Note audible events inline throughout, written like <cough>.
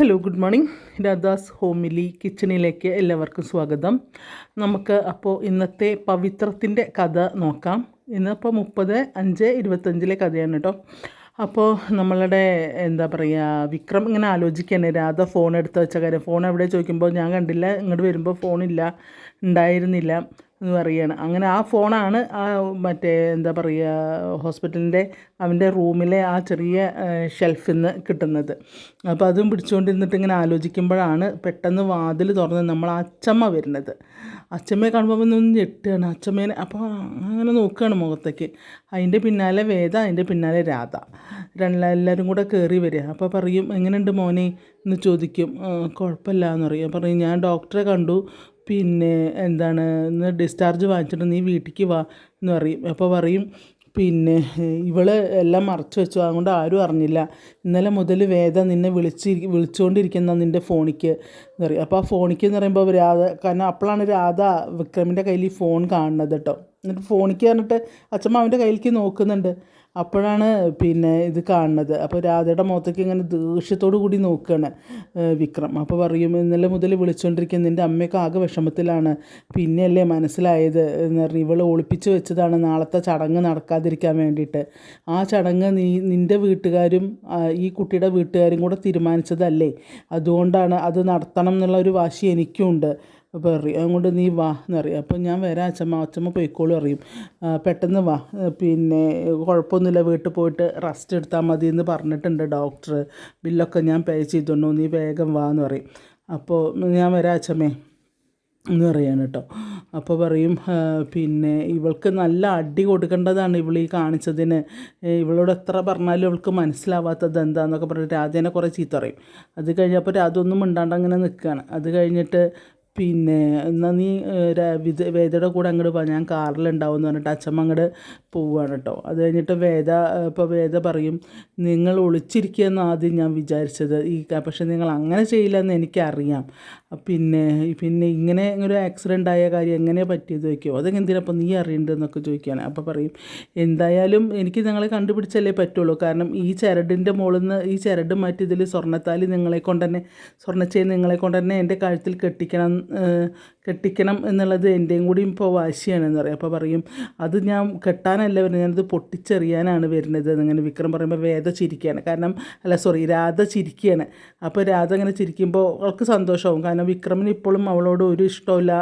Hello good morning Radha's homely കിച്ചണിലേക്ക് എല്ലാവർക്കും സ്വാഗതം. നമുക്ക് അപ്പോൾ ഇന്നത്തെ പവിത്രത്തിന്റെ കഥ നോക്കാം. ഇന്നിപ്പോൾ മുപ്പത് അഞ്ച് ഇരുപത്തഞ്ചിലെ കഥയാണ് കേട്ടോ അപ്പോൾ നമ്മളുടെ എന്താ പറയുക വിക്രം ഇങ്ങനെ ആലോചിക്കുകയാണ് രാധ ഫോൺ എടുത്ത് വെച്ച കാര്യം. ഫോൺ എവിടെ ചോദിക്കുമ്പോൾ ഞാൻ കണ്ടില്ല ഇങ്ങോട്ട് വരുമ്പോൾ ഫോണില്ല ഉണ്ടായിരുന്നില്ല എന്ന് പറയുകയാണ്. അങ്ങനെ ആ ഫോണാണ് ആ മറ്റേ എന്താ പറയുക ഹോസ്പിറ്റലിന്റെ അവന്റെ റൂമിലെ ആ ചെറിയ ഷെൽഫിൽ നിന്ന് കിട്ടുന്നത്. അപ്പോൾ അതും പിടിച്ചുകൊണ്ടിരുന്നിട്ട് ഇങ്ങനെ ആലോചിക്കുമ്പോഴാണ് പെട്ടെന്ന് വാതിൽ തുറന്ന് നമ്മൾ അച്ചമ്മ വരുന്നത്. അച്ചമ്മയെ കാണുമ്പോൾ ഒന്ന് ഞെട്ടുകയാണ്. അച്ചമ്മേനെ അപ്പോൾ അങ്ങനെ നോക്കുകയാണ് മുഖത്തേക്ക്. അതിന്റെ പിന്നാലെ വേദ അതിന്റെ പിന്നാലെ രാധ. എല്ലാവരും കൂടെ കയറി വരിക. അപ്പോൾ പറയും എങ്ങനെയുണ്ട് മോനെ? എന്ന് ചോദിക്കും. കുഴപ്പമില്ല എന്ന് പറയും. പറയും ഞാൻ ഡോക്ടറെ കണ്ടു. പിന്നെ എന്താണ് ഇന്ന് ഡിസ്ചാർജ് വാങ്ങിച്ചിട്ട് നീ വീട്ടിലേക്ക് വാ എന്ന് പറയും. അപ്പോൾ പറയും പിന്നെ ഇവൾ എല്ലാം മറച്ചു വെച്ചു. അതുകൊണ്ട് ആരും അറിഞ്ഞില്ല. ഇന്നലെ മുതൽ വേദ നിന്നെ വിളിച്ച് വിളിച്ചുകൊണ്ടിരിക്കുന്ന നിന്റെ ഫോണിക്ക്. എന്ന് പറയും. അപ്പോൾ ആ ഫോണിക്ക് എന്ന് പറയുമ്പോൾ രാധ കാരണം അപ്പോഴാണ് രാധ വിക്രമിന്റെ കയ്യിൽ ഈ ഫോൺ കാണുന്നത് കേട്ടോ. എന്നിട്ട് ഫോണിക്ക് പറഞ്ഞിട്ട് അച്ഛമ്മ അവന്റെ കയ്യിലേക്ക് നോക്കുന്നുണ്ട്. അപ്പോഴാണ് പിന്നെ ഇത് കാണുന്നത്. അപ്പോൾ രാധയുടെ മുഖത്തേക്ക് ഇങ്ങനെ ദേഷ്യത്തോടു കൂടി നോക്കുകയാണ് വിക്രം. അപ്പോൾ പറയും ഇന്നലെ മുതൽ വിളിച്ചുകൊണ്ടിരിക്കുന്ന നിന്റെ അമ്മയൊക്കെ ആകെ വിഷമത്തിലാണ്. പിന്നെയല്ലേ മനസ്സിലായത്? എന്ന് പറഞ്ഞ് ഇവൾ ഒളിപ്പിച്ച് വെച്ചതാണ് നാളത്തെ ചടങ്ങ് നടക്കാതിരിക്കാൻ വേണ്ടിയിട്ട്. ആ ചടങ്ങ് നീ നിന്റെ വീട്ടുകാരും ഈ കുട്ടിയുടെ വീട്ടുകാരും കൂടെ തീരുമാനിച്ചതല്ലേ? അതുകൊണ്ടാണ് അത് നടത്തണം എന്നുള്ള ഒരു വാശി എനിക്കുണ്ട്. അപ്പോൾ അറിയും അതുകൊണ്ട് നീ വാ എന്നറിയും അപ്പോൾ ഞാൻ വരാം അച്ഛമ്മ അച്ഛമ്മ പോയിക്കോളും അറിയും പെട്ടെന്ന് വാ. പിന്നെ കുഴപ്പമൊന്നുമില്ല വീട്ടിൽ പോയിട്ട് റെസ്റ്റ് എടുത്താൽ മതി എന്ന് പറഞ്ഞിട്ടുണ്ട് ഡോക്ടർ. ബില്ലൊക്കെ ഞാൻ പേ ചെയ്തോണ്ടു നീ വേഗം വാ എന്ന് പറയും. അപ്പോൾ ഞാൻ വരാം അച്ഛമ്മേ എന്ന് പറയാണ് കേട്ടോ. അപ്പോൾ പറയും പിന്നെ ഇവൾക്ക് നല്ല അടി കൊടുക്കേണ്ടതാണ് ഇവൾ ഈ കാണിച്ചതിന്. ഇവളോട് എത്ര പറഞ്ഞാലും ഇവൾക്ക് മനസ്സിലാവാത്തത് എന്താണെന്നൊക്കെ പറഞ്ഞിട്ട് രാധേനെ കുറേ ചീത്ത പറയും. അത് കഴിഞ്ഞപ്പോൾ രാധ ഒന്നും മിണ്ടാണ്ട് അങ്ങനെ നിൽക്കുകയാണ്. അത് കഴിഞ്ഞിട്ട് പിന്നെ എന്നാൽ നീ വിത വേദയുടെ കൂടെ അങ്ങോട്ട് പോ ഞാൻ കാറിലുണ്ടാവും എന്ന് പറഞ്ഞിട്ട് അച്ഛമ്മ അങ്ങോട്ട് പോവുകയാണ് കേട്ടോ അത് കഴിഞ്ഞിട്ട് വേദ ഇപ്പോൾ വേദ പറയും നിങ്ങൾ ഒളിച്ചിരിക്കുകയെന്ന് ആദ്യം ഞാൻ വിചാരിച്ചത്. ഈ പക്ഷെ നിങ്ങൾ അങ്ങനെ ചെയ്യില്ല എന്ന് എനിക്കറിയാം. പിന്നെ പിന്നെ ഇങ്ങനെ ഒരു ആക്സിഡന്റ് ആയ കാര്യം എങ്ങനെ പറ്റിയത് ചോദിക്കുമോ അതെന്തിനാ അപ്പോൾ നീ അറിയണ്ടെന്നൊക്കെ ചോദിക്കുകയാണ്. അപ്പോൾ പറയും എന്തായാലും എനിക്ക് നിങ്ങളെ കണ്ടുപിടിച്ചല്ലേ പറ്റുള്ളൂ. കാരണം ഈ ചരടിന്റെ മുകളിൽ നിന്ന് ഈ ചരട് മാറ്റി ഇതിൽ സ്വർണത്താലി നിങ്ങളെ കൊണ്ട് തന്നെ സ്വർണച്ചെയിൻ നിങ്ങളെ കൊണ്ട് തന്നെ എന്റെ കഴുത്തിൽ കെട്ടിക്കണം കെട്ടിക്കണം എന്നുള്ളത് എന്റെയും കൂടി ഇപ്പോൾ വാശിയാണെന്ന് പറയും അപ്പോൾ പറയും അത് ഞാൻ കെട്ടാനല്ല വരുന്നത്? ഞാനത് പൊട്ടിച്ചെറിയാനാണ് വരുന്നത്. അങ്ങനെ വിക്രം പറയുമ്പോൾ വേദ ചിരിക്കുകയാണ് കാരണം അല്ല സോറി രാധ ചിരിക്കുകയാണ് അപ്പോൾ രാധ അങ്ങനെ ചിരിക്കുമ്പോൾ അവൾക്ക് സന്തോഷമാവും കാരണം വിക്രമിന് ഇപ്പോഴും അവളോട് ഒരു ഇഷ്ടമില്ല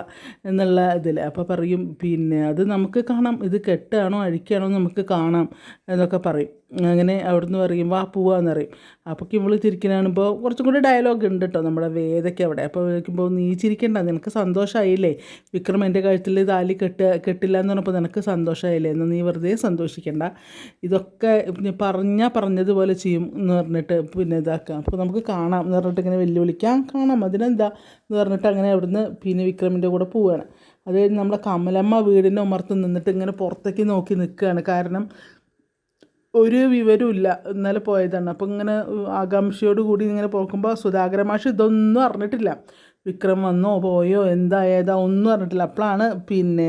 എന്നുള്ള ഇതിൽ അപ്പോൾ പറയും പിന്നെ അത് നമുക്ക് കാണാം. ഇത് കെട്ടാണോ അഴിക്കുകയാണോ നമുക്ക് കാണാം. എന്നൊക്കെ പറയും. അങ്ങനെ അവിടുന്ന് പറയും വാ പോവാന്ന് പറയും. അപ്പോൾ ഇവൾ ചിരിക്കണാണിപ്പോൾ കുറച്ചും കൂടി ഡയലോഗ് ഉണ്ട് കേട്ടോ നമ്മുടെ വേദയ്ക്ക് അവിടെ. അപ്പോൾ വിളിക്കുമ്പോൾ നീ ചിരിക്കണ്ട നിനക്ക് സന്തോഷമായില്ലേ വിക്രം എന്റെ കഴുത്തിൽ താലി കെട്ട് കെട്ടില്ല എന്ന് പറഞ്ഞപ്പോൾ നിനക്ക് സന്തോഷമായില്ലേ എന്ന് നീ വെറുതെ സന്തോഷിക്കണ്ട. ഇതൊക്കെ പറഞ്ഞാൽ പറഞ്ഞതുപോലെ ചെയ്യും എന്ന് പറഞ്ഞിട്ട് പിന്നെ ഇതാക്കാം. അപ്പോൾ നമുക്ക് കാണാം എന്ന് പറഞ്ഞിട്ട് ഇങ്ങനെ വെല്ലുവിളിക്കാം. കാണാം. അതിനെന്താ? എന്ന് പറഞ്ഞിട്ട് അങ്ങനെ അവിടുന്ന് പിന്നെ വിക്രമിന്റെ കൂടെ പോവുകയാണ് അത് കഴിഞ്ഞ് നമ്മുടെ കമലമ്മ വീടിന്റെ ഉമർത്ത് നിന്നിട്ട് ഇങ്ങനെ പുറത്തേക്ക് നോക്കി നിൽക്കുകയാണ് കാരണം ഒരു വിവരമില്ല ഇന്നലെ പോയതാണ്. അപ്പോൾ ഇങ്ങനെ ആകാംക്ഷയോട് കൂടി ഇങ്ങനെ പോക്കുമ്പോൾ സുധാകര മാഷ് ഇതൊന്നും അറിഞ്ഞിട്ടില്ല. വിക്രം വന്നോ പോയോ എന്താ ഏതാ ഒന്നും അറിഞ്ഞിട്ടില്ല. അപ്പോഴാണ് പിന്നെ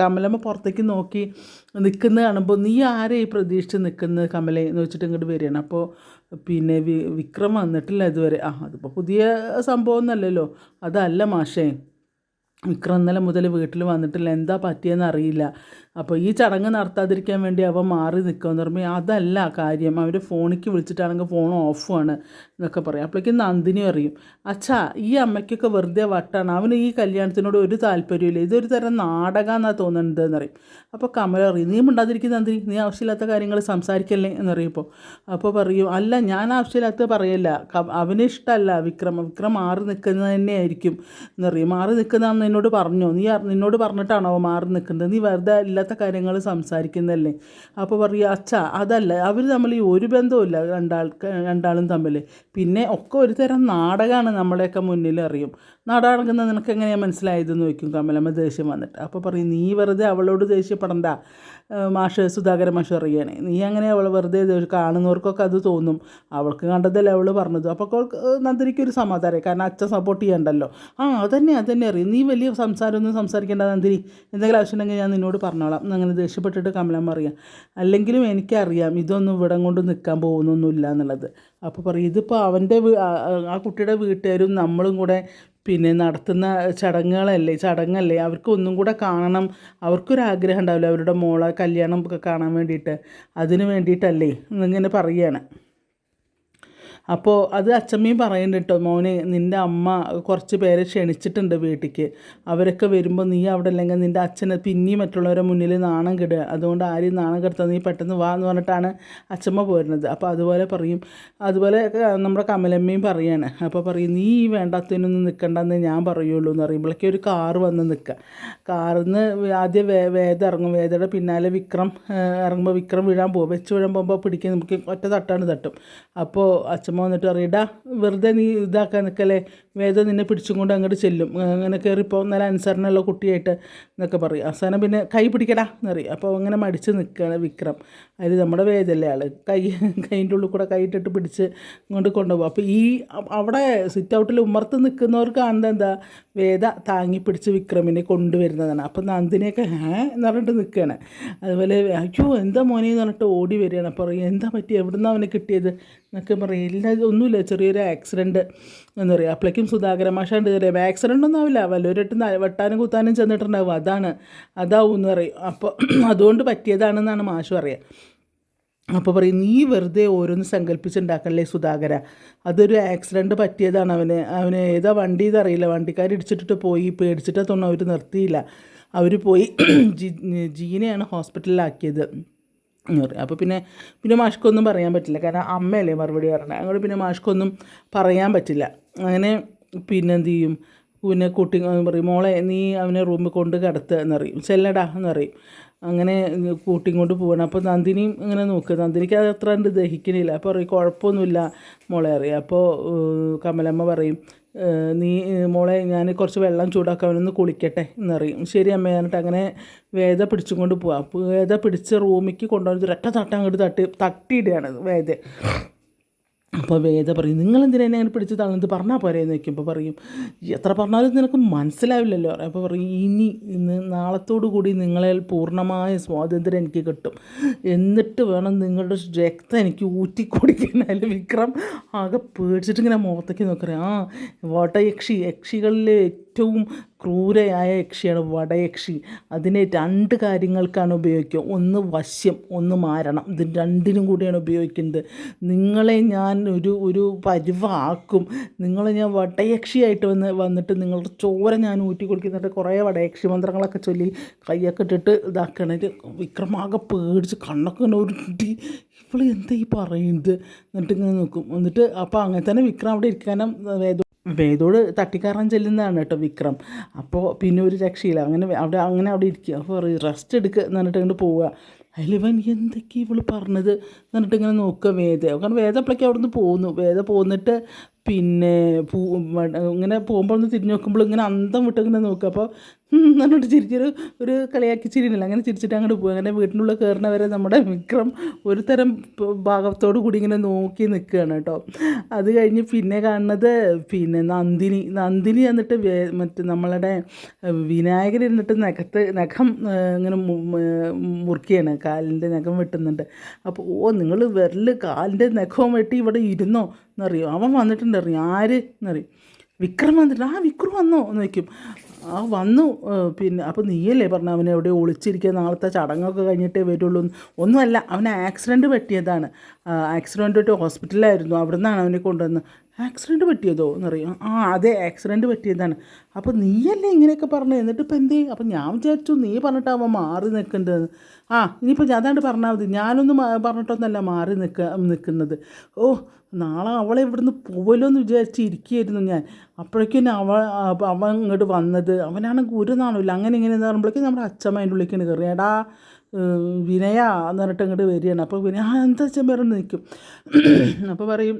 കമലമ്മ പുറത്തേക്ക് നോക്കി നിൽക്കുന്നത് കാണുമ്പോൾ നീ ആരെ ഈ പ്രതീക്ഷിച്ച് നിൽക്കുന്നത് കമലെ എന്ന് വെച്ചിട്ട് ഇങ്ങോട്ട് വരികയാണ്. അപ്പോൾ പിന്നെ വി വിക്രം വന്നിട്ടില്ല ഇതുവരെ. ആ അതിപ്പോൾ പുതിയ സംഭവം ഒന്നല്ലല്ലോ അതല്ല മാഷേ. വിക്രം ഇന്നലെ മുതൽ വീട്ടിൽ വന്നിട്ടില്ല. എന്താ പറ്റിയെന്ന് അറിയില്ല. അപ്പോൾ ഈ ചടങ്ങ് നടത്താതിരിക്കാൻ വേണ്ടി അവ മാറി നിൽക്കുമെന്ന് പറയുമ്പോൾ അതല്ല കാര്യം. അവർ ഫോണിക്ക് വിളിച്ചിട്ടാണെങ്കിൽ ഫോൺ ഓഫാണ് എന്നൊക്കെ പറയും. അപ്പോഴേക്കും നന്ദിനി അറിയും അച്ഛാ ഈ അമ്മയ്ക്കൊക്കെ വെറുതെ വട്ടാണ്. അവന് ഈ കല്യാണത്തിനോട് ഒരു താല്പര്യമില്ല ഇതൊരു തരം നാടകമെന്നാണ് തോന്നുന്നത് എന്നറിയും അപ്പോൾ കമല അറിയും നീ മിണ്ടാതിരിക്കുന്ന നന്ദിനി. നീ ആവശ്യമില്ലാത്ത കാര്യങ്ങൾ സംസാരിക്കല്ലേ? എന്നറിയപ്പോൾ അപ്പോൾ പറയും അല്ല ഞാൻ ആവശ്യമില്ലാത്ത പറയല്ല. അവന് ഇഷ്ടമല്ല വിക്രം. വിക്രം മാറി നിൽക്കുന്നത് തന്നെയായിരിക്കും. എന്നറിയും മാറി നിൽക്കുന്നതാണെന്ന് എന്നോട് പറഞ്ഞോ? നീ നിന്നോട് പറഞ്ഞിട്ടാണോ മാറി നിൽക്കുന്നത്? നീ വെറുതെ ഇല്ല ഇല്ലാത്ത കാര്യങ്ങൾ സംസാരിക്കുന്നതല്ലേ? അപ്പോൾ പറയുക അച്ഛാ അതല്ല അവർ തമ്മിൽ ഒരു ബന്ധവുമില്ല രണ്ടാൾക്ക് രണ്ടാളും തമ്മിൽ പിന്നെ ഒക്കെ ഒരു തരം നാടകമാണ് നമ്മളെയൊക്കെ മുന്നിൽ അറിയും നാടാടങ്ങുന്ന നിനക്ക് എങ്ങനെയാണ് മനസ്സിലായതെന്ന് ചോദിക്കും കമലമ്മ ദേഷ്യം വന്നിട്ട്. അപ്പോൾ പറയും നീ വെറുതെ അവളോട് ദേഷ്യപ്പെടണ്ട. മാഷ് സുധാകര മാഷ് പറയുകയാണ്. നീ അങ്ങനെ അവൾ വെറുതെ കാണുന്നവർക്കൊക്കെ അത് തോന്നും. അവൾക്ക് കണ്ടതല്ലേ അവൾ പറഞ്ഞത്. അപ്പോൾ അവൾക്ക് നന്ദിനിക്ക് ഒരു സമാധാനം കാരണം അച്ഛൻ സപ്പോർട്ട് ചെയ്യണ്ടല്ലോ. ആ അതന്നെ അതന്നെ അറിയും. നീ വലിയ സംസാരമൊന്നും സംസാരിക്കേണ്ട നന്ദിനി. എന്തെങ്കിലും ആവശ്യമുണ്ടെങ്കിൽ ഞാൻ നിന്നോട് പറഞ്ഞോളാം. അങ്ങനെ ദേഷ്യപ്പെട്ടിട്ട് കമലമ്മ അറിയാം അല്ലെങ്കിലും എനിക്കറിയാം ഇതൊന്നും ഇവിടം കൊണ്ട് നിൽക്കാൻ പോകുന്നൊന്നുമില്ല എന്നുള്ളത്. അപ്പോൾ പറയും ഇതിപ്പോൾ അവന്റെ ആ കുട്ടിയുടെ വീട്ടുകാരും നമ്മളും കൂടെ പിന്നെ നടത്തുന്ന ചടങ്ങുകളല്ലേ ചടങ്ങല്ലേ അവർക്ക് ഒന്നും കൂടെ കാണണം. അവർക്കൊരാഗ്രഹം ഉണ്ടാവില്ല അവരുടെ മോളെ കല്യാണം ഒക്കെ കാണാൻ വേണ്ടിയിട്ട്? അതിന് വേണ്ടിയിട്ടല്ലേ? എന്നിങ്ങനെ പറയുകയാണ്. അപ്പോൾ അത് അച്ചമ്മയും പറയുന്നുണ്ട് കേട്ടോ മോനെ നിന്റെ അമ്മ കുറച്ച് പേരെ ക്ഷണിച്ചിട്ടുണ്ട് വീട്ടിലേക്ക് അവരൊക്കെ വരുമ്പോൾ നീ അവിടെ അല്ലെങ്കിൽ നിന്റെ അച്ഛന് പിന്നെയും മറ്റുള്ളവരെ മുന്നിൽ നാണം കിടുക. അതുകൊണ്ട് ആരെയും നാണം കെടുത്താൽ നീ പെട്ടെന്ന് വാ എന്ന് പറഞ്ഞിട്ടാണ് അച്ചമ്മ പോരുന്നത്. അപ്പോൾ അതുപോലെ പറയും. അതുപോലെ നമ്മുടെ കമലമ്മയും പറയാണ്. അപ്പോൾ പറയും നീ ഈ വേണ്ടാത്തതിനൊന്നും നിൽക്കണ്ടെന്ന് ഞാൻ പറയുള്ളൂ എന്ന് പറയുമ്പോഴേക്കും ഒരു കാറ് വന്ന് നിൽക്കുക. കാറിൽ നിന്ന് ആദ്യം വേ വേദ ഇറങ്ങും. വേദയുടെ പിന്നാലെ വിക്രം ഇറങ്ങുമ്പോൾ വിക്രം വീഴാൻ പോകും വെച്ച് വീഴാൻ പോകുമ്പോൾ പിടിക്കാൻ നമുക്ക് ഒറ്റ തട്ടാണ് തട്ടും. അപ്പോൾ അച്ഛമ്മ വന്നിട്ട് പറയും ഇടാ വെറുതെ നീ ഇതാക്കാൻ നിൽക്കല്ലേ വേദം നിന്നെ പിടിച്ചും കൊണ്ട് അങ്ങോട്ട് ചെല്ലും. അങ്ങനെ കയറിപ്പോൾ നല്ല അനുസരണമുള്ള കുട്ടിയായിട്ട് എന്നൊക്കെ പറയും. അവസാനം പിന്നെ കൈ പിടിക്കടാ എന്നറിയും അപ്പോൾ അങ്ങനെ മടിച്ച് നിൽക്കുകയാണ് വിക്രം. അതിൽ നമ്മുടെ വേദല്ലേ ആൾ കൈ കൈന്റെ ഉള്ളിൽ കൂടെ കൈയിട്ടിട്ട് പിടിച്ച് ഇങ്ങോട്ട് കൊണ്ടുപോകും. അപ്പോൾ ഈ അവിടെ സിറ്റ് ഔട്ടിൽ ഉമ്മർത്ത് നിൽക്കുന്നവർക്ക് കാണുന്നത് എന്താ? വേദ താങ്ങി പിടിച്ച് വിക്രമിനെ കൊണ്ടുവരുന്നതാണ്. അപ്പം നന്ദിനെയൊക്കെ ഹേ? എന്ന് പറഞ്ഞിട്ട് നിൽക്കുകയാണ് അതുപോലെ അയ്യോ എന്താ മോനെ? എന്ന് പറഞ്ഞിട്ട് ഓടി വരികയാണ്. അപ്പോൾ എന്താ പറ്റി? എവിടെ നിന്നാണ് അവനെ കിട്ടിയത്? എന്നൊക്കെ പറയും. ഇല്ല ഒന്നുമില്ല ചെറിയൊരു ആക്സിഡന്റ് എന്ന് പറയുക അപ്പോഴേക്കും സുധാകര മാഷാണ്ട് ചെറിയ ആക്സിഡന്റ് ഒന്നും ആവില്ല. വല്ലവരിട്ട് വെട്ടാനും കുത്താനും ചെന്നിട്ടുണ്ടാവും. അതാണ് അതാവും എന്ന് പറയും. അപ്പോൾ <clears throat> അതുകൊണ്ട് പറ്റിയതാണെന്നാണ് മാഷ് പറയുക അപ്പോൾ പറയും നീ വെറുതെ ഓരോന്ന് സങ്കല്പിച്ചുണ്ടാക്കല്ലേ സുധാകര? അതൊരു ആക്സിഡന്റ് പറ്റിയതാണ്. അവന് അവന് ഏതാ വണ്ടി ഇതറിയില്ല. വണ്ടിക്കാർ ഇടിച്ചിട്ടിട്ട് പോയി പേടിച്ചിട്ട് തോന്നുന്നു അവർ നിർത്തിയില്ല. അവർ പോയി <clears throat> ജീനെയാണ് ഹോസ്പിറ്റലിലാക്കിയത്. പറയും. അപ്പോൾ പിന്നെ പിന്നെ മാഷ്ക്കൊന്നും പറയാൻ പറ്റില്ല. കാരണം അമ്മയല്ലേ മറുപടി പറഞ്ഞത് അങ്ങോട്ട് പിന്നെ മാഷ്ക്കൊന്നും പറയാൻ പറ്റില്ല. അങ്ങനെ പിന്നെ എന്ത് ചെയ്യും പിന്നെ കുട്ടി പറയും മോളെ നീ അവനെ റൂമിൽ കൊണ്ട് കിടത്തുക എന്നറിയും ചെല്ലടാ എന്നറിയും അങ്ങനെ കൂട്ടിയും കൊണ്ട് പോകണം അപ്പോൾ നന്ദിനിയും ഇങ്ങനെ നോക്കുക. നന്ദിനിക്ക് അത് അത്ര കണ്ട് ദഹിക്കണില്ല. അപ്പോൾ പറയും കുഴപ്പമൊന്നുമില്ല മോളെ അറിയാം അപ്പോൾ കമലമ്മ പറയും നീ മോളെ ഞാൻ കുറച്ച് വെള്ളം ചൂടാക്കാൻ ഒന്ന് കുളിക്കട്ടെ എന്നറിയും ശരി അമ്മ എന്നിട്ട് അങ്ങനെ വേദ പിടിച്ചുകൊണ്ട് പോവാം. വേദ പിടിച്ച് റൂമിക്ക് കൊണ്ടുവന്നിട്ട് ഒരൊറ്റ തട്ട അങ്ങോട്ട് തട്ടി തട്ടിയിടുകയാണ് വേദ. അപ്പോൾ വേദ പറയും നിങ്ങൾ എന്തിനാ എന്നെ അങ്ങനെ പിടിച്ച് തള്ളുന്നത്? പറഞ്ഞാൽ പോരെ? എന്ന് വയ്ക്കുമ്പോൾ പറയും എത്ര പറഞ്ഞാലും നിനക്ക് മനസ്സിലാവില്ലല്ലോ. അപ്പോൾ പറയും ഇനി ഇന്ന് നാളത്തോടു കൂടി നിങ്ങളെ പൂർണമായ സ്വാതന്ത്ര്യം എനിക്ക് കിട്ടും. എന്നിട്ട് വേണം നിങ്ങളുടെ രക്തം എനിക്ക് ഊറ്റി കുടിക്കാൻ അതിൽ വിക്രം ആകെ പേടിച്ചിട്ട് ഇങ്ങനെ മുഖത്തേക്ക് നോക്കറേ ആ വടയക്ഷി യക്ഷികളിലെ ഏറ്റവും ക്രൂരയായ യക്ഷിയാണ് വടയക്ഷി. അതിനെ രണ്ട് കാര്യങ്ങൾക്കാണ് ഉപയോഗിക്കുക. ഒന്ന് വശ്യം ഒന്ന് മാരണം. ഇത് രണ്ടിനും കൂടിയാണ് ഉപയോഗിക്കുന്നത്. നിങ്ങളെ ഞാൻ ഒരു ഒരു പരിവാക്കും. നിങ്ങളെ ഞാൻ വടയക്ഷിയായിട്ട് വന്ന് വന്നിട്ട് നിങ്ങളുടെ ചോര ഞാൻ ഊറ്റി കൊടുക്കുന്നുണ്ട് കുറേ വടയക്ഷി മന്ത്രങ്ങളൊക്കെ ചൊല്ലി കയ്യൊക്കെ ഇട്ടിട്ട് ഇതാക്കണത് വിക്രമാകെ പേടിച്ച് കണ്ണൊക്കെ ഉരുട്ടി ഇവൾ എന്താ ഈ പറയുന്നത്? എന്നിട്ട് ഇങ്ങനെ നോക്കും. എന്നിട്ട് അപ്പോൾ അങ്ങനെ തന്നെ വിക്രം അവിടെ ഇരിക്കാനും വേദോട് തട്ടിക്കയറാൻ ചെല്ലുന്നതാണ് കേട്ടോ വിക്രം. അപ്പോൾ പിന്നെ ഒരു രക്ഷയില്ല. അങ്ങനെ അവിടെ അങ്ങനെ അവിടെ ഇരിക്കുക. അപ്പോൾ പറയും റെസ്റ്റ് എടുക്കുക എന്ന് പറഞ്ഞിട്ട് ഇങ്ങോട്ട് പോവുക. അതിലിവൻ എന്തൊക്കെ ഇവൾ പറഞ്ഞത്? എന്ന് പറഞ്ഞിട്ട് ഇങ്ങനെ നോക്കുക വേദ. കാരണം വേദ അപ്പോഴേക്കും അവിടെ നിന്ന് പോകുന്നു വേദ പോന്നിട്ട് പിന്നെ പൂ ഇങ്ങനെ പോകുമ്പോൾ ഒന്ന് തിരിഞ്ഞ് നോക്കുമ്പോൾ ഇങ്ങനെ അന്തം വിട്ട് ഇങ്ങനെ നോക്കുക. അപ്പോൾ എന്നിട്ട് എന്ന് ചിരിച്ചൊരു ഒരു കളിയാക്കി ചിരിയില്ല അങ്ങനെ ചിരിച്ചിട്ട് അങ്ങോട്ട് പോകും അങ്ങനെ വീട്ടിനുള്ളിൽ കയറുന്നവരെ നമ്മുടെ വിക്രം ഒരു തരം ഭാഗത്തോടു കൂടി ഇങ്ങനെ നോക്കി നിൽക്കുകയാണ് കേട്ടോ. അത് കഴിഞ്ഞ് പിന്നെ കാണുന്നത് പിന്നെ നന്ദിനി. നന്ദിനി എന്നിട്ട് മറ്റേ നമ്മളുടെ വിനായകൻ എന്നിട്ട് നഖത്ത് നഖം ഇങ്ങനെ മുറുക്കിയാണ്. കാലിന്റെ നഖം വെട്ടുന്നുണ്ട്. അപ്പോൾ ഓ നിങ്ങൾ വിരൽ കാലിന്റെ നഖവും വെട്ടി ഇവിടെ ഇരുന്നോ? എന്നറിയോ അവൻ വന്നിട്ടുണ്ട് അറിയും ആര് എന്നറിയും വിക്രം വന്നിട്ട് ആ വിക്രം വന്നോ? എന്ന് വയ്ക്കും ആ വന്നു. പിന്നെ അപ്പോൾ നീയല്ലേ പറഞ്ഞു അവനെ എവിടെ ഒളിച്ചിരിക്കുക? നാളത്തെ ചടങ്ങൊക്കെ കഴിഞ്ഞിട്ടേ വരുള്ളൂ. ഒന്നുമല്ല അവനെ ആക്സിഡന്റ് പറ്റിയതാണ്. ആക്സിഡന്റ് പറ്റി ഹോസ്പിറ്റലായിരുന്നു അവിടെ നിന്നാണ് അവനെ കൊണ്ടുവന്ന് ആക്സിഡന്റ് പറ്റിയതോ എന്നറിയാം ആ അതെ ആക്സിഡന്റ് പറ്റിയതാണ്. അപ്പോൾ നീയല്ലേ ഇങ്ങനെയൊക്കെ പറഞ്ഞു? എന്നിട്ട് ഇപ്പം എന്തേ? അപ്പം ഞാൻ വിചാരിച്ചു നീ പറഞ്ഞിട്ട് അവൻ മാറി നിൽക്കേണ്ടതെന്ന് ആ ഇനിയിപ്പോൾ അതാണ്ട് പറഞ്ഞാൽ മതി. ഞാനൊന്നും പറഞ്ഞിട്ടൊന്നല്ല മാറി നിൽക്ക നിൽക്കുന്നത് ഓ നാളെ അവളെ ഇവിടുന്ന് പോവല്ലോ എന്ന് വിചാരിച്ച് ഇരിക്കുകയായിരുന്നു ഞാൻ. അപ്പോഴേക്കും അവ അവൻ ഇങ്ങോട്ട് വന്നത്. അവനാണ് ഗുരുനാണില്ല അങ്ങനെ ഇങ്ങനെ എന്ന് പറയുമ്പോഴേക്കും നമ്മുടെ അച്ഛമ്മ അതിന്റെ ഉള്ളിലേക്ക് കയറി. എടാ വിനയ എന്ന് പറഞ്ഞിട്ട് ഇങ്ങോട്ട് വരികയാണ്. അപ്പോൾ വിനയ എന്താ അച്ഛൻ നിൽക്കും? അപ്പോൾ പറയും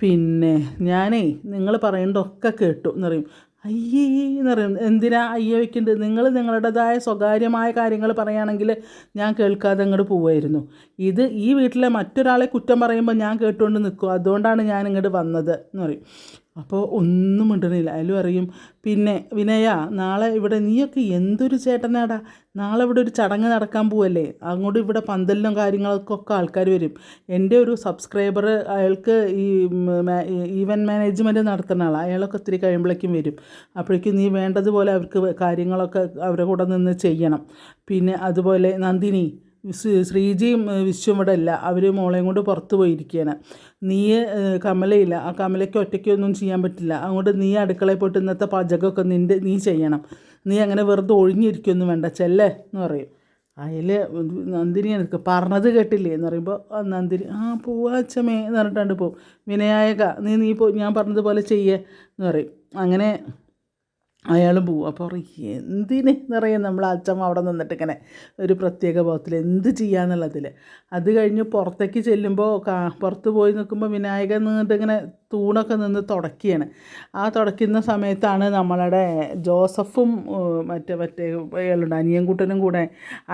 പിന്നെ ഞാനേ നിങ്ങൾ പറയേണ്ടതൊക്കെ കേട്ടു എന്ന് പറയും. അയ്യേ എന്ന് പറയും. എന്തിനാ അയ്യ വയ്ക്കേണ്ടത് നിങ്ങൾ നിങ്ങളുടേതായ സ്വകാര്യമായ കാര്യങ്ങൾ പറയുകയാണെങ്കിൽ ഞാൻ കേൾക്കാതെ അങ്ങോട്ട് പോവായിരുന്നു. ഇത് ഈ വീട്ടിലെ മറ്റൊരാളെ കുറ്റം പറയുമ്പോൾ ഞാൻ കേട്ടുകൊണ്ട് നിൽക്കും. അതുകൊണ്ടാണ് ഞാൻ ഇങ്ങോട്ട് വന്നത് എന്ന് പറയും. അപ്പോൾ ഒന്നും മിണ്ടണില്ല അതിലും അറിയും പിന്നെ വിനയ നാളെ ഇവിടെ നീയൊക്കെ എന്തൊരു ചേട്ടനാടാ? നാളെ ഇവിടെ ഒരു ചടങ്ങ് നടക്കാൻ പോവല്ലേ? അങ്ങോട്ട് ഇവിടെ പന്തലിനും കാര്യങ്ങൾക്കൊക്കെ ആൾക്കാർ വരും. എന്റെ ഒരു സബ്സ്ക്രൈബർ അയാൾക്ക് ഈ ഈവന്റ് മാനേജ്മെന്റ് നടത്തുന്ന ആളാണ് അയാളൊക്കെ ഒത്തിരി കഴിയുമ്പോഴേക്കും വരും. അപ്പോഴേക്കും നീ വേണ്ടതുപോലെ അവർക്ക് കാര്യങ്ങളൊക്കെ അവരുടെ കൂടെ നിന്ന് ചെയ്യണം. പിന്നെ അതുപോലെ നന്ദിനി ശ്രീജിയും വിശ്വം ഇവിടെ ഇല്ല. അവർ മോളെയും കൊണ്ട് പുറത്ത് പോയിരിക്കുകയാണ് നീ കമലയില്ല. ആ കമലയ്ക്ക് ഒറ്റയ്ക്ക് ഒന്നും ചെയ്യാൻ പറ്റില്ല. അതുകൊണ്ട് നീ അടുക്കളയിൽ പോയിട്ട് ഇന്നത്തെ പാചകമൊക്കെ നിന്റെ നീ ചെയ്യണം. നീ അങ്ങനെ വെറുതെ ഒഴിഞ്ഞിരിക്കൊന്നും വേണ്ട. ചെല്ലേ എന്ന് പറയും. അതിൽ നന്ദിനി എനിക്ക് പറഞ്ഞത് കേട്ടില്ലേ? എന്ന് പറയുമ്പോൾ നന്ദിനി ആ പോവാ അച്ഛമേ എന്ന് പറഞ്ഞിട്ടാണ്ട് പോവും. വിനായക നീ നീ പോ ഞാൻ പറഞ്ഞതുപോലെ ചെയ്യേ എന്ന് പറയും. അങ്ങനെ അയാളും പോവും അപ്പോൾ എന്തിന്? എന്ന് പറയും നമ്മൾ അച്ഛമ്മ അവിടെ നിന്നിട്ട് ഇങ്ങനെ ഒരു പ്രത്യേക ഭാവത്തിൽ എന്ത് ചെയ്യാന്നുള്ളതിൽ അത് കഴിഞ്ഞ് പുറത്തേക്ക് ചെല്ലുമ്പോൾ പുറത്ത് പോയി നിൽക്കുമ്പോൾ വിനായകൻ നിന്നിട്ട് ഇങ്ങനെ തൂണൊക്കെ നിന്ന് തുടക്കുകയാണ്. ആ തുടക്കുന്ന സമയത്താണ് നമ്മളുടെ ജോസഫും മറ്റേ മറ്റേ അയാളുണ്ട് അനിയൻകുട്ടനും കൂടെ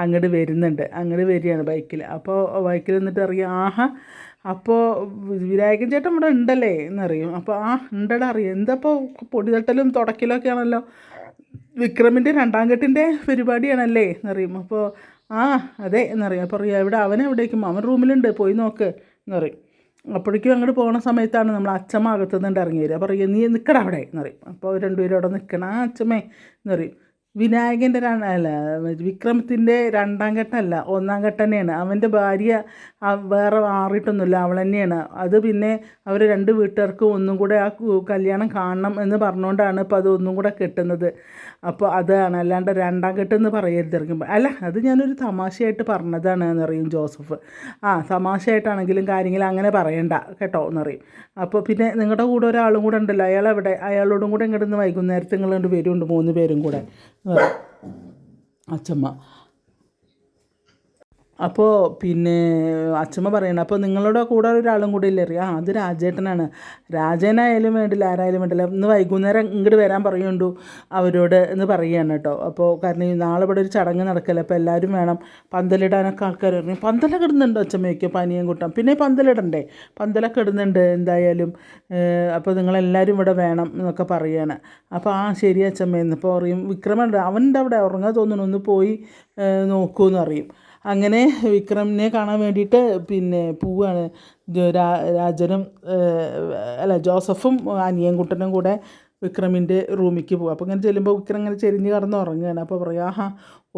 അങ്ങോട്ട് വരുന്നുണ്ട്. അങ്ങോട്ട് വരികയാണ് ബൈക്കിൽ അപ്പോൾ ബൈക്കിൽ നിന്നിട്ട് അറിയാം ആഹാ അപ്പോൾ വിനായകൻ ചേട്ടൻ ഇവിടെ ഉണ്ടല്ലേ എന്നറിയും. അപ്പോൾ ആ ഉണ്ടടാ അറിയാം. എന്തപ്പോൾ പൊടി തട്ടലും തുടക്കലും ഒക്കെ ആണല്ലോ. വിക്രമിന്റെ രണ്ടാം കെട്ടിന്റെ പരിപാടിയാണല്ലേ എന്നറിയും. അപ്പോൾ ആ അതെ എന്നറിയാം. അപ്പോൾ അറിയാം ഇവിടെ അവൻ എവിടേക്കും? അവൻ റൂമിലുണ്ട്. പോയി നോക്ക് എന്നറിയും. അപ്പോഴേക്കും അങ്ങോട്ട് പോകുന്ന സമയത്താണ് നമ്മൾ അച്ഛമ്മ അകത്തുനിന്നുണ്ട് ഇറങ്ങി വരിക. അപ്പോൾ അറിയാം നീ നിൽക്കട അവിടെ എന്നറിയും. അപ്പോൾ രണ്ടുപേരും അവിടെ നിൽക്കണം ആ അച്ഛമ്മേ എന്നറിയും. വിനായകന്റെ അല്ല വിക്രമത്തിന്റെ രണ്ടാം ഘട്ടമല്ല ഒന്നാം ഘട്ടം തന്നെയാണ്. അവന്റെ ഭാര്യ വേറെ മാറിയിട്ടൊന്നുമില്ല അവൾ തന്നെയാണ്. അത് പിന്നെ അവർ രണ്ട് വീട്ടുകാർക്കും ഒന്നും കൂടെ ആ കല്യാണം കാണണം എന്ന് പറഞ്ഞുകൊണ്ടാണ് ഇപ്പോൾ അത് ഒന്നും കൂടെ കെട്ടുന്നത്. അപ്പോൾ അതാണ് അല്ലാണ്ട് രണ്ടാം കെട്ട് എന്ന് പറയരുത് ഇറങ്ങുമ്പോൾ അല്ല അത് ഞാനൊരു തമാശയായിട്ട് പറഞ്ഞതാണ് എന്നറിയും ജോസഫ്. ആ തമാശയായിട്ടാണെങ്കിലും കാര്യങ്ങൾ അങ്ങനെ പറയണ്ട കേട്ടോ എന്നറിയും അപ്പോൾ പിന്നെ നിങ്ങളുടെ കൂടെ ഒരാളും കൂടെ ഉണ്ടല്ലോ അയാൾ എവിടെ അയാളോടും കൂടെ ഇങ്ങോട്ട് ഇന്ന് വൈകുന്നേരത്തെ നിങ്ങൾ രണ്ട് വരുന്നുണ്ട് മൂന്ന് പേരും കൂടെ അച്ഛമ്മ അപ്പോൾ പിന്നെ അച്ഛമ്മ പറയണം അപ്പോൾ നിങ്ങളുടെ കൂടെ ഒരാളും കൂടെ ഇല്ലേ? അറിയാം അത് രാജേട്ടനാണ്. രാജേനായാലും വേണ്ടില്ല ആരായാലും വേണ്ടില്ല. ഇന്ന് വൈകുന്നേരം ഇങ്ങോട്ട് വരാൻ പറയുണ്ടു അവരോട് എന്ന് പറയുകയാണ് കേട്ടോ. അപ്പോൾ കാരണം നാളെ ഇവിടെ ഒരു ചടങ്ങ് നടക്കല്ലേ അപ്പോൾ എല്ലാവരും വേണം പന്തലിടാനൊക്കെ ആൾക്കാർ പറഞ്ഞു പന്തലൊക്കെ ഇടുന്നുണ്ടോ അച്ഛമ്മയ്ക്ക് പനിയും കൂട്ടാം പിന്നെ പന്തലിടണ്ടേ? പന്തലൊക്കെ ഇടുന്നുണ്ട് എന്തായാലും. അപ്പോൾ നിങ്ങളെല്ലാവരും ഇവിടെ വേണം എന്നൊക്കെ പറയുകയാണ് അപ്പോൾ ആ ശരി അച്ഛമ്മ എന്നിപ്പോൾ പറയും വിക്രമൻ അവന്റെ അവിടെ ഉറങ്ങാൻ തോന്നുന്നു? ഒന്ന് പോയി നോക്കുമെന്ന് അറിയും അങ്ങനെ വിക്രമിനെ കാണാൻ വേണ്ടിയിട്ട് പിന്നെ പോവുകയാണ് രാജനും അല്ല ജോസഫും അനിയൻകുട്ടനും കൂടെ വിക്രമിന്റെ റൂമിലേക്ക് പോകും അപ്പോൾ ഇങ്ങനെ ചെല്ലുമ്പോൾ വിക്രം ഇങ്ങനെ ചെരിഞ്ഞ് കടന്ന് ഉറങ്ങുകയാണ്. അപ്പോൾ പറയാം ആഹാ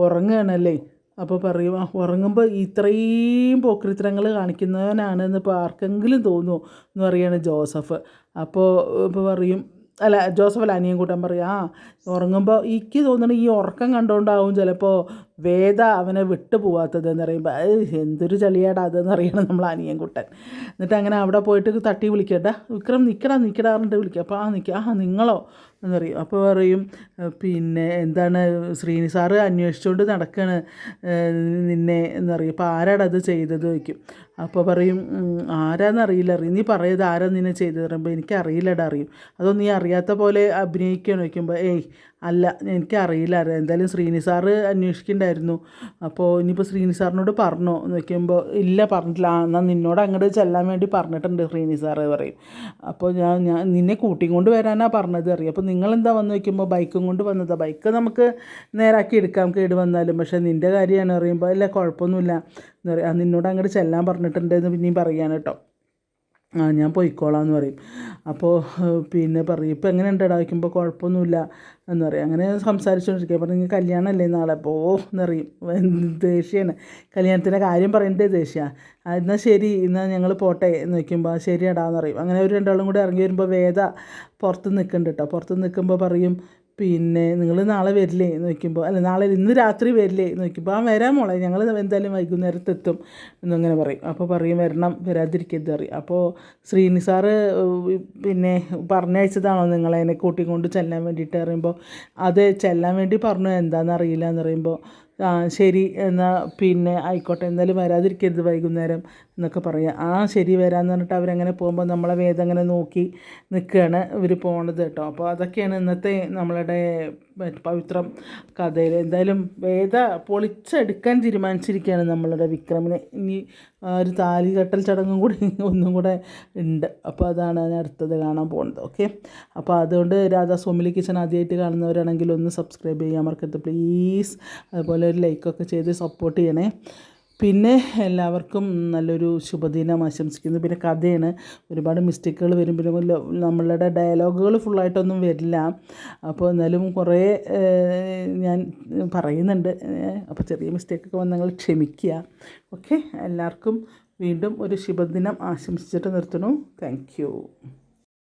ഉറങ്ങുകയാണല്ലേ? അപ്പോൾ പറയും ഉറങ്ങുമ്പോൾ ഇത്രയും പോക്രിത്രങ്ങൾ കാണിക്കുന്നവനാണ് എന്ന് ഇപ്പോൾ ആർക്കെങ്കിലും തോന്നുമോ എന്ന് പറയുകയാണ് ജോസഫ്. അപ്പോൾ ഇപ്പോൾ പറയും അല്ല ജോസഫ് അനിയൻ കൂട്ടൻ പറയും ആ ഉറങ്ങുമ്പോൾ എനിക്ക് തോന്നുന്നു ഈ ഉറക്കം കണ്ടുകൊണ്ടാവും ചിലപ്പോൾ വേദ അവനെ വിട്ടു പോവാത്തത് എന്ന് പറയുമ്പോൾ എന്തൊരു ചളിയാടാ അതെന്ന് അറിയണം നമ്മൾ അനിയൻ കുട്ടൻ. എന്നിട്ട് അങ്ങനെ അവിടെ പോയിട്ട് തട്ടി വിളിക്കണ്ട വിക്രം നിൽക്കടാ നിൽക്കടാ പറഞ്ഞിട്ട് വിളിക്കുക അപ്പോൾ ആ നിൽക്കുക ആ നിങ്ങളോ? എന്ന് പറയും. അപ്പോൾ പറയും പിന്നെ എന്താണ് ശ്രീനി സാറ് അന്വേഷിച്ചുകൊണ്ട് നടക്കുകയാണ് നിന്നെ എന്ന് പറയും. അപ്പോൾ ആരാടാ ചെയ്തത്? ചോദിക്കും. അപ്പോൾ പറയും ആരാന്ന് അറിയില്ല. അറിയും. നീ പറയത് ആരാ നിന്നെ ചെയ്തത്? പറയുമ്പോൾ എനിക്കറിയില്ലടാ അറിയും അതൊന്നും നീ അറിയാത്ത പോലെ അഭിനയിക്കുകയാണ് ചോദിക്കുമ്പോൾ ഏയ് അല്ല എനിക്കറിയില്ല. എന്തായാലും ശ്രീനി അന്വേഷിക്കണ്ടായിരുന്നു. അപ്പോൾ ഇനിയിപ്പോൾ ശ്രീനി സാറിനോട് പറഞ്ഞോ? എന്ന് വയ്ക്കുമ്പോൾ ഇല്ല പറഞ്ഞിട്ടില്ല. ആ എന്നാൽ നിന്നോട് അങ്ങോട്ട് ചെല്ലാൻ വേണ്ടി പറഞ്ഞിട്ടുണ്ട് ശ്രീനി സാറ് പറയും. അപ്പോൾ ഞാൻ ഞാൻ നിന്നെ കൂട്ടിയും കൊണ്ട് വരാനാണ് പറഞ്ഞത് അറിയാം. അപ്പോൾ നിങ്ങളെന്താ വന്ന് വയ്ക്കുമ്പോൾ ബൈക്കും കൊണ്ട് വന്നതാണ് ബൈക്ക് നമുക്ക് നേരാക്കി എടുക്കാം കേട് വന്നാലും. പക്ഷേ നിന്റെ കാര്യമാണ് പറയുമ്പോൾ ഇല്ല കുഴപ്പമൊന്നുമില്ല. എന്ന് പറയാം. നിന്നോട് അങ്ങോട്ട് ചെല്ലാൻ പറഞ്ഞിട്ടുണ്ട് എന്ന് പിന്നെയും പറയാനോ കേട്ടോ ആ ഞാൻ പോയിക്കോളാം എന്ന് പറയും. അപ്പോൾ പിന്നെ പറയും ഇപ്പം എങ്ങനെ ഉണ്ടെടാ വയ്ക്കുമ്പോൾ കുഴപ്പമൊന്നുമില്ല എന്ന് പറയും. അങ്ങനെ സംസാരിച്ചുകൊണ്ടിരിക്കുക പറഞ്ഞു നിങ്ങൾ കല്യാണമല്ലേ നാളെ? അപ്പോൾ ഓ എന്നറിയും ദേഷ്യമാണ് കല്യാണത്തിന്റെ കാര്യം പറയേണ്ടത് ദേഷ്യമാണ് എന്നാൽ ശരി എന്നാൽ ഞങ്ങൾ പോട്ടെ എന്ന് വയ്ക്കുമ്പോൾ "ആ, ശരിയെടാ എന്ന് പറയും. അങ്ങനെ ഒരു രണ്ടാളും കൂടി ഇറങ്ങി വരുമ്പോൾ വേദ പുറത്ത് നിൽക്കുന്നുണ്ട് കേട്ടോ പുറത്ത് നിൽക്കുമ്പോൾ പറയും പിന്നെ നിങ്ങൾ നാളെ വരില്ലേ എന്ന് ചോദിക്കുമ്പോൾ അല്ല നാളെ ഇന്ന് രാത്രി വരില്ലേ എന്ന് ചോദിക്കുമ്പോൾ ആ വരാൻ മോളെ ഞങ്ങൾ എന്തായാലും വൈകുന്നേരത്തെത്തും എന്നങ്ങനെ പറയും. അപ്പോൾ പറയും വരണം വരാതിരിക്കരുത് പറയും. അപ്പോൾ ശ്രീനി സാറ് പിന്നെ പറഞ്ഞയച്ചതാണോ നിങ്ങളെ എന്നെ കൂട്ടിക്കൊണ്ട് ചെല്ലാൻ വേണ്ടിയിട്ട് പറയുമ്പോൾ അത് ചെല്ലാൻ വേണ്ടി പറഞ്ഞു എന്താണെന്ന് അറിയില്ല എന്ന് പറയുമ്പോൾ ശരി എന്നാൽ പിന്നെ ആയിക്കോട്ടെ എന്തായാലും വരാതിരിക്കരുത് വൈകുന്നേരം എന്നൊക്കെ പറയുക. ആ ശരി വരാമെന്ന് പറഞ്ഞിട്ട് അവരങ്ങനെ പോകുമ്പോൾ നമ്മളെ വേദം അങ്ങനെ നോക്കി നിൽക്കുകയാണ് ഇവർ പോണത് കേട്ടോ. അപ്പോൾ അതൊക്കെയാണ് ഇന്നത്തെ നമ്മളുടെ പവിത്രം കഥയിൽ. എന്തായാലും വേദ പൊളിച്ചെടുക്കാൻ തീരുമാനിച്ചിരിക്കുകയാണ് നമ്മളുടെ വിക്രമിനെ. ഇനി ഒരു താലി കെട്ടൽ ചടങ്ങും കൂടി <laughs> ഒന്നും കൂടെ ഉണ്ട്. അപ്പോൾ അതാണ് ഞാൻ അടുത്തത് കാണാൻ പോകുന്നത് ഓക്കെ? അപ്പോൾ അതുകൊണ്ട് രാധാ സോമിലി കിച്ചൺ ആദ്യമായിട്ട് കാണുന്നവരാണെങ്കിൽ ഒന്ന് സബ്സ്ക്രൈബ് ചെയ്യാൻ മറക്കരുത്. പ്ലീസ്. അതുപോലെ ഒരു ലൈക്കൊക്കെ ചെയ്ത് സപ്പോർട്ട് ചെയ്യണേ. പിന്നെ എല്ലാവർക്കും നല്ലൊരു ശുഭദിനം ആശംസിക്കുന്നു. പിന്നെ കഥയാണ്. ഒരുപാട് മിസ്റ്റേക്കുകൾ വരും പിന്നെ നമ്മളുടെ ഡയലോഗുകൾ ഫുള്ളായിട്ടൊന്നും വരില്ല. അപ്പോൾ എന്നാലും കുറേ ഞാൻ പറയുന്നുണ്ട്. അപ്പോൾ ചെറിയ മിസ്റ്റേക്കൊക്കെ വന്ന് നിങ്ങൾ ക്ഷമിക്കുക. ഓക്കെ? എല്ലാവർക്കും വീണ്ടും ഒരു ശുഭദിനം ആശംസിച്ചിട്ട് നിർത്തുന്നു. താങ്ക്